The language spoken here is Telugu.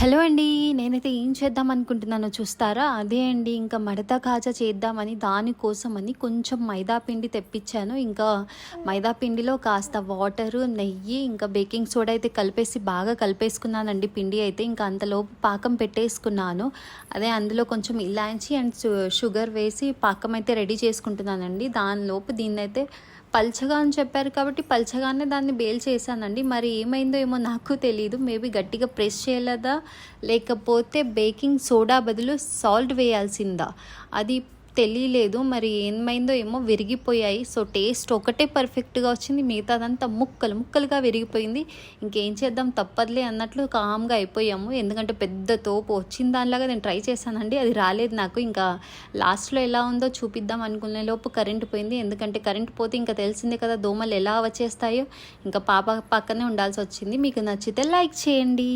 హలో అండి నేనైతే ఏం చేద్దాం అనుకుంటున్నానో చూస్తారా? అదే అండి ఇంకా మడత కాజా చేద్దామని దానికోసమని కొంచెం మైదా పిండి తెప్పించాను. ఇంకా మైదా పిండిలో కాస్త వాటరు నెయ్యి ఇంకా బేకింగ్ సోడా అయితే కలిపేసి బాగా కలిపేసుకున్నానండి పిండి అయితే. ఇంకా అంతలోపు పాకం పెట్టేసుకున్నాను. అదే అందులో కొంచెం ఇలాంచి అండ్ షుగర్ వేసి పాకం అయితే రెడీ చేసుకుంటున్నానండి. దానిలోపు దీన్నైతే అయితే పల్చగా అని చెప్పారు కాబట్టి పల్చగానే దాన్ని బేల్ చేశానండి. మరి ఏమైందో ఏమో నాకు తెలియదు మేబీ గట్టిగా ప్రెస్ చేయలేదా? లేకపోతే బేకింగ్ సోడా బదులు సాల్ట్ వేయాల్సిందా? అది తెలియలేదు మరి ఏమైందో ఏమో విరిగిపోయాయి. సో టేస్ట్ ఒకటే పర్ఫెక్ట్గా వచ్చింది మిగతాదంతా ముక్కలు ముక్కలుగా విరిగిపోయింది. ఇంకేం చేద్దాం తప్పదులే అన్నట్లు కామ్గా అయిపోయాము. ఎందుకంటే పెద్ద తోపు వచ్చిన దానిలాగా నేను ట్రై చేశానండి అది రాలేదు నాకు. ఇంకా లాస్ట్లో ఎలా ఉందో చూపిద్దాం అనుకునే లోపు కరెంట్ పోయింది. ఎందుకంటే కరెంట్ పోతే ఇంకా తెలిసిందే కదా దోమలు ఎలా వచ్చేస్తాయో. ఇంకా పాప పక్కనే ఉండాల్సి వచ్చింది. మీకు నచ్చితే లైక్ చేయండి.